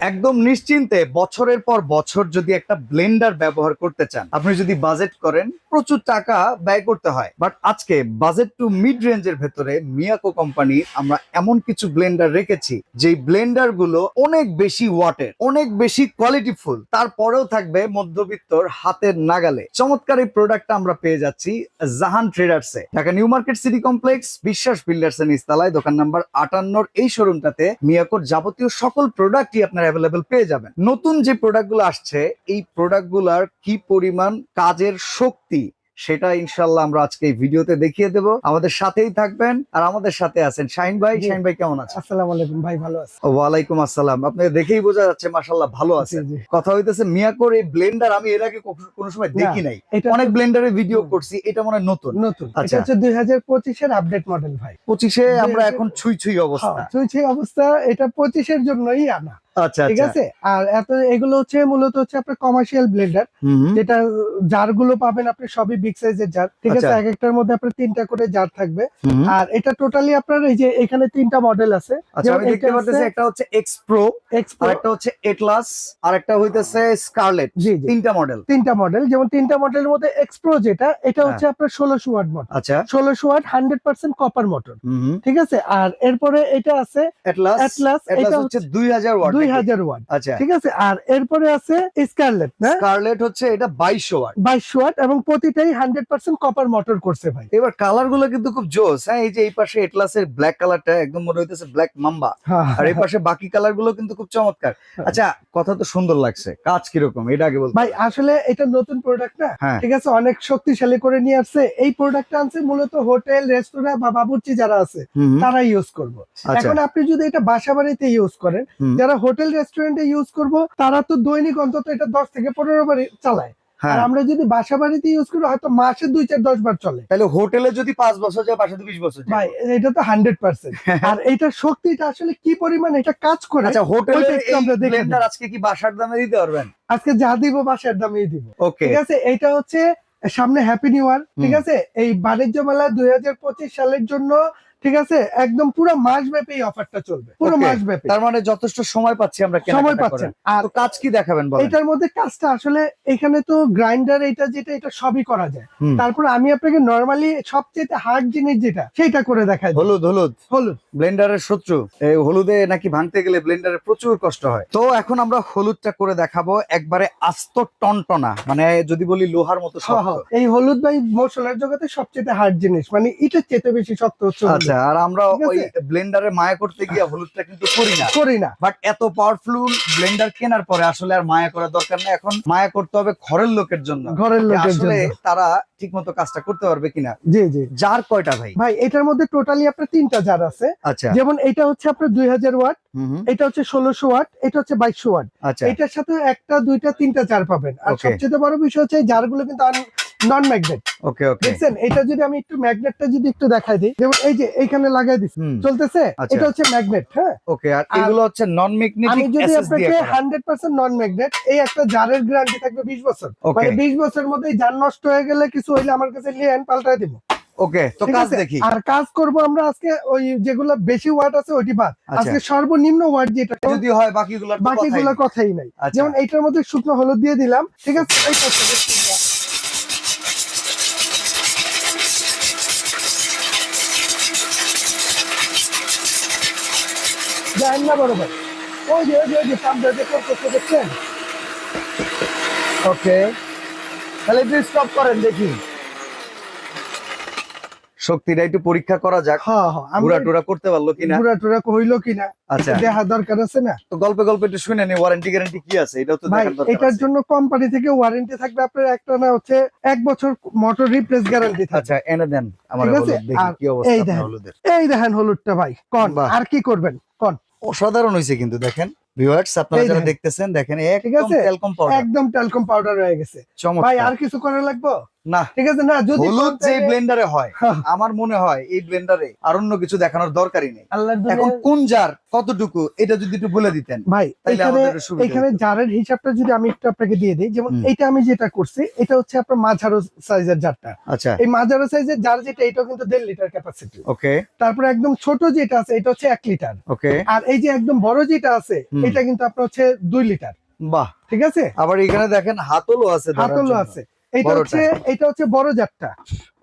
একদম নিশ্চিন্তে বছরের পর বছর যদি একটা ব্লেন্ডার ব্যবহার করতে চান, আপনি যদি বাজেট করেন, প্রচুর টাকা ব্যয় করতে হয়। বাট আজকে বাজেট টু মিড রেঞ্জের ভেতরে মিয়াকো কোম্পানির আমরা এমন কিছু ব্লেন্ডার রেখেছি, যেই ব্লেন্ডারগুলো অনেক বেশি ওয়াটের, অনেক বেশি কোয়ালিটিফুল তারপরেও থাকবে মধ্যবিত্তর হাতের নাগালে। চমৎকার এই প্রোডাক্টটা আমরা পেয়ে যাচ্ছি Jahan ট্রেডার্সে। Dhaka new market city complex, Biswas builders এর নিস্তালায় দোকান নাম্বার আটান্নর এই শোরুমটাতে মিয়াকোর যাবতীয় সকল প্রোডাক্টই আপনার অ্যাভেলেবেল পেয়ে যাবেন। নতুন যে প্রোডাক্টগুলো আসছে এই প্রোডাক্টগুলোর কি পরিমাণ কাজের শক্তি সেটা ইনশাল্লাহ আমরা আজকে এই ভিডিওতে দেখিয়ে দেব। আমাদের সাথেই থাকবেন আর আমাদের সাথে আছেন শাহিন ভাই। শাহিন ভাই কেমন আছেন? আসসালামু আলাইকুম ভাই ভালো আছি। ওয়ালাইকুম আসসালাম। আপনি দেখেই বোঝা যাচ্ছে মাশাল্লাহ ভালো আছে। কথা হইতেছে মিয়াকোর এই ব্লেন্ডার আমি এর আগে কোনো সময় দেখি নাই। অনেক ব্লেন্ডারের ভিডিও করছি এটা মনে হয় নতুন। নতুন। আচ্ছা। হচ্ছে দুই হাজার পঁচিশের আপডেট মডেল ভাই। পঁচিশে আমরা এখন ছুঁই ছুঁই অবস্থা। হ্যাঁ, চলছে অবস্থা এটা পঁচিশের জন্যই আনা। আচ্ছা ঠিক আচ্ছা। আছে? আর এত এগুলো হচ্ছে মূলত হচ্ছে আপনার কমার্শিয়াল ব্লেন্ডার। যেটা জারগুলো পাবেন আপনি সবই বিগ সাইজের জার ঠিক আছে? আচ্ছা। এক একটার মধ্যে আপনার তিনটা করে জার থাকবে। আর এটা টোটালি আপনার এই যে এখানে তিনটা মডেল আছে। আচ্ছা আমি দেখতে পাচ্ছি একটা হচ্ছে এক্স প্রো আর একটা হচ্ছে এটলাস আর একটা হইতেছে স্কারলেট তিনটা মডেল তিনটা মডেল যেমন তিনটা মডেলের মধ্যে এক্সপ্রো যেটা এটা হ্যাঁ। হচ্ছে আপনার ষোলোশো ওয়াট মডেল আচ্ছা। ষোলোশো watt hundred percent copper motor ঠিক আছে? আর এরপরে এটা আছে এটলাস এটলাস এটা হচ্ছে 2000 ওয়াট দুই হাজার ওয়াট। আচ্ছা। ঠিক আছে? আর এরপরে আছে স্কারলেট স্কারলেট হচ্ছে এটা 2200 ওয়াট। বাইশশো ওয়াট এবং প্রতিটাই হান্ড্রেড পার্সেন্ট কপার মোটর করছে ভাই। এবার কালারগুলো কিন্তু খুব জোস হ্যাঁ? এই যে এই পাশে এটলাসের ব্ল্যাক কালারটা একদম মনে হইতেছে ব্ল্যাক মাম্বা আর এই পাশে বাকি কালারগুলো কিন্তু খুব চমৎকার। আচ্ছা কথা তো সুন্দর লাগছে। কাজ কীরকম? এটা আগে বলতে। ভাই আসলে এটা নতুন প্রোডাক্ট না। হ্যাঁ। ঠিক আছে? অনেক শক্তিশালী করে নিয়ে আসছে। এই প্রোডাক্টটা আনছে মূলত হোটেল রেস্তোরাঁ বা বাবুর্চি যারা আছে। তারা ইউজ করব। আচ্ছা। এখন আপনি যদি এটা বাসা বাড়িতে ইউজ করেন যারা হোটেল রেস্টুরেন্টে ইউজ করব তারা তো দৈনিক অন্তত এটা দশ থেকে পনেরো বার চালায়। আর হ্যাঁ আমরা যদি বাসা বাড়িতে ইউজ করি হয়তো মাসে দুই চার দশ বার চলে। তাহলে হোটেলে যদি পাঁচ বছর যায় বাসাতে বিশ বছর ভাই এটা তো হান্ড্রেড পার্সেন্ট আর এইটার শক্তিটা আসলে কি পরিমাণ এটা কাজ করে আচ্ছা হোটেলে আমরা দেখে আজকে কি বাসার দামে দিতে পারবেন? আজকে যা দিব বাসার দামেই দিব। ওকে ঠিক আছে? এটা হচ্ছে সামনে হ্যাপি নিউ ইয়ার ঠিক আছে? এই বাণিজ্য মেলা দুই হাজার পঁচিশ সালের জন্য ঠিক আছে? একদম পুরো মাস ব্যাপী এই অফারটা চলবে। পুরো মাস ব্যাপী তার মানে যথেষ্ট সময় পাচ্ছি আমরা সময় পাচ্ছেন। আর কাজ কি দেখাবেন এটার মধ্যে কাজটা আসলে এখানে তো গ্রাইন্ডার এটা যেটা এটা সবই করা যায়। তারপর আমি আপনাকে নর্মালি সবচেয়ে হার্ড জিনিস যেটা সেটা করে দেখাই। হলুদ হলুদ। হলুদ। ব্লেন্ডারের শত্রু। এই হলুদে নাকি ভাঙতে গেলে ব্লেন্ডারে প্রচুর কষ্ট হয়। তো এখন আমরা হলুদটা করে দেখাবো একবারে আস্ত টনটনা মানে যদি বলি লোহার মতো হ, হ। শক্ত। এই হলুদ ভাই মশলার জগতে সবচেয়ে হার্ড জিনিস মানে এটা চেতে বেশি শক্ত হচ্ছে। আচ্ছা আর আমরা ওই ব্লেন্ডারে মায়া করতে গিয়ে হলুদটা কিন্তু করি না। করি না। বাট এত পাওয়ারফুল ব্লেন্ডার কেনার পরে আসলে আর মায়া করার দরকার নেই। এখন মায়া করতে হবে ঘরের লোকের জন্য। ঘরের লোকের জন্য। তারা ঠিক মতো কাজটা করতে পারবে কিনা। জি জি। যার কয়টা ভাই? ভাই এটার মধ্যে টোটালি আপনার তিনটা জার আছে। আচ্ছা। যেমন এটা হচ্ছে আপনার দুই হাজার ওয়াট হুম হুম, এটা হচ্ছে ষোলোশো ওয়াট এটা হচ্ছে বাইশশো ওয়াট। আচ্ছা। এটার সাথে একটা দুইটা তিনটা জার পাবেন। আর সবচেয়ে বড় বিষয় হচ্ছে জারগুলো কিন্তু নন ম্যাগনেট ওকে ওকে দেখছেন? এটা যদি আমি একটু ম্যাগনেটটা যদি একটু দেখাই দিই যেমন এই যে এইখানে লাগাই হুম। চলতেছে? আচ্ছা। এটা হচ্ছে ম্যাগনেট হ্যাঁ? ওকে আর এগুলো হচ্ছে নন আমি ম্যাগনেটিক যদি এসএস দিয়ে আপনাকে করা। হান্ড্রেড পার্সেন্ট নন ম্যাগনেট এই একটা জারের গ্যারান্টি থাকবে বিশ বছর। মানে বিশ বছরের মধ্যে জার নষ্ট হয়ে গেলে কিছু হইলে আমার কাছে নিয়ে পাল্টাই দিব। ওকে তো কাজ? দেখি। আর কাজ করব আমরা আজকে ওই যেগুলো বেশি ওয়াট আছে ওইটি বাদ। আচ্ছা। আজকে সর্বনিম্ন ওয়াট যেটা যদি হয় বাকিগুলো বাকিগুলো কথাই নাই। আচ্ছা। যেমন এইটার মধ্যে শুকনো হলুদ দিয়ে দিলাম। ঠিক আছে? এই করতে না বড় ভাই ওই যে ওই যে ওই যে সামনে যে করতেছে দেখছেন? ওকে। তাহলে একটু স্টপ করেন দেখি। শক্তিটা একটু পরীক্ষা করা যাক। হ্যাঁ হ্যাঁ ঘুরা টুরা করতে পারল কিনা? ঘুরা টুরা হইল কিনা? আচ্ছা। দেখা দরকার আছে না? তো গল্পে গল্পে একটু শুনে নি ওয়ারেন্টি গ্যারান্টি কি আছে? এটাও তো দেখার দরকার এটার জন্য কোম্পানি থেকে ওয়ারেন্টি থাকবে আপনার একটা না হচ্ছে এক বছর মোটর রিপ্লেস গ্যারান্টি থাকবে। আচ্ছা এনে দেন আমার দেখি কি অবস্থা। হলুদের এই দেখেন হলুদটা ভাই কন। আর কি করবেন কন? অসাধারণ হয়েছে কিন্তু দেখেন। ভিউয়ার্স আপনারা এই যারা দেখতেছেন দেখেন একদম? টেলকম পাউডার একদম টেলকম পাউডার হয়ে গেছে। ভাই আর কিছু করা লাগবে? না। ঠিক আছে না যদি হলুদ যে ব্লেন্ডারে হয় হ্যাঁ। আমার মনে হয় এই ব্লেন্ডারে আর অন্য কিছু দেখানোর দরকারই নেই। এখন কোন জার কতটুকু এটা যদি একটু বলে দিতেন ভাই এখানে। জারের হিসাবটা যদি আমি একটু আপনাকে দিয়ে দিই যেমন এটা আমি যেটা করছি এটা হচ্ছে আপনার মাঝারো সাইজের জারটা আচ্ছা। এই মাঝারো সাইজের জার যেটা এটাও কিন্তু দেড় লিটার ক্যাপাসিটি ওকে। তারপরে একদম ছোট যেটা আছে এটা হচ্ছে এক লিটার ওকে। আর এই যে একদম বড় যেটা আছে এটা কিন্তু আপনার হচ্ছে দুই লিটার বাহ। ঠিক আছে? আবার এখানে দেখেন হাতলও আছে হাতলও আছে। এটা হচ্ছে এটা হচ্ছে বড় যাত্রা।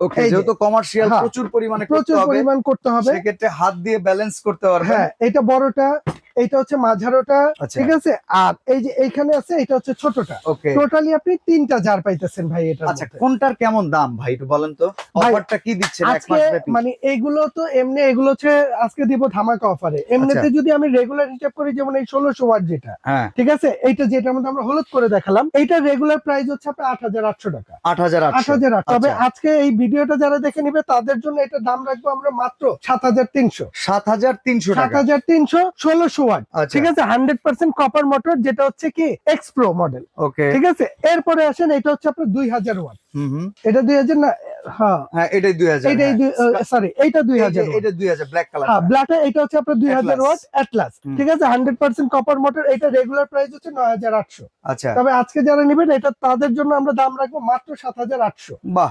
ওকে যেহেতু কমার্শিয়াল হ্যাঁ, প্রচুর পরিমাণে প্রচুর পরিমাণ করতে হবে। সেক্ষেত্রে হাত দিয়ে ব্যালেন্স করতে পারবে হ্যাঁ এটা বড়টা এটা হচ্ছে মাঝারোটা আচ্ছা। ঠিক আছে? আর এই যে এইখানে আছে এটা হচ্ছে ছোটটা। টোটালি আপনি তিনটা জার পাইতেছেন ভাই এটা আচ্ছা কোনটার কেমন দাম ভাই একটু বলেন তো? অফারটা কি দিচ্ছেন আজকে মানে এইগুলো তো এমনি এগুলো হচ্ছে আজকে দিব ধামাকা অফারে। এমনিতে আচ্ছা। যদি আমি রেগুলার হিসাব করি যেমন এই ষোলোশো ওয়াট যেটা হ্যাঁ। ঠিক আছে? এইটা যেটার মধ্যে আমরা হলুদ করে দেখালাম এইটা রেগুলার প্রাইস হচ্ছে আপনার আট হাজার আটশো টাকা। আট হাজার আট আটশো হাজার আট তবে আচ্ছা। আজকে এই ভিডিওটা যারা দেখে নিবে তাদের জন্য এটা দাম রাখব আমরা মাত্র সাত হাজার তিনশো। সাত ষোলোশো ওয়াট আচ্ছা। ঠিক আছে? হান্ড্রেড পার্সেন্ট কপার মোটর যেটা হচ্ছে কি এক্সপ্রো মডেল ওকে ঠিক আছে? এরপরে আসেন এটা হচ্ছে আপনার দুই হাজার ওয়াট এটা দুই হাজার না হ্যাঁ হ্যাঁ এটাই দুই হাজার সরি এইটা দুই হাজার এটা দুই হাজার ব্ল্যাক কালার হ্যাঁ ব্ল্যাক এটা হচ্ছে আপনার দুই হাজার Atlas। ওয়াট অ্যাটলাস ঠিক আছে হান্ড্রেড পার্সেন্ট কপার মোটর এটা রেগুলার প্রাইস হচ্ছে নয় হাজার আটশো। আচ্ছা। তবে আজকে যারা নেবেন এটা তাদের জন্য আমরা দাম রাখব মাত্র বাহ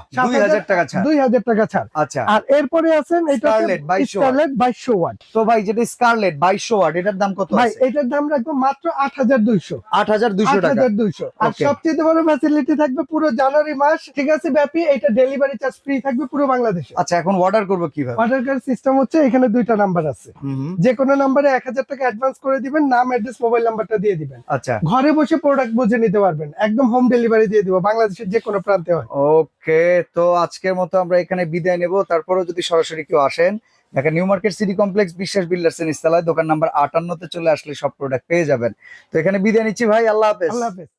টাকা ছাড়। টাকা আচ্ছা। আর এরপরে আছেন এটা 2200 ওয়াট। তো ভাই যেটা স্কারলেট বাইশশো ওয়াট এটার দাম কত ভাই এটার দাম রাখব মাত্র আট হাজার দুইশো। আট হাজার দুইশো আট টাকা। হাজার দুইশো। আর সবচেয়ে বড় ফ্যাসিলিটি থাকবে পুরো জানুয়ারি মাস ঠিক আছে ব্যাপী এটা ডেলিভারি চার্জ ফ্রি থাকবে পুরো বাংলাদেশে। আচ্ছা এখন অর্ডার করব কীভাবে? অর্ডার কার্ড সিস্টেম হচ্ছে এখানে দুইটা নাম্বার আছে। যে কোনো নাম্বারে এক হাজার টাকা অ্যাডভান্স করে দিবেন নাম অ্যাড্রেস মোবাইল নাম্বারটা দিয়ে দিবেন। আচ্ছা। ঘরে বসে প্রোডাক্ট বুঝে নিতে পারবেন। একদম হোম ডেলিভারি দিয়ে দিব বাংলাদেশের যে কোনো প্রান্তে হয়। ওকে তো আজকের মতো আমরা এখানে বিদায় নেব। তারপরেও যদি সরাসরি কেউ আসেন Dhaka new market city complex Biswas builders ইস্তালায় দোকান নাম্বার আটান্নতে চলে আসলে সব প্রোডাক্ট পেয়ে যাবেন। তো এখানে বিদায় নিচ্ছি ভাই আল্লাহ হাফেজ। আল্লাহ হাফেজ।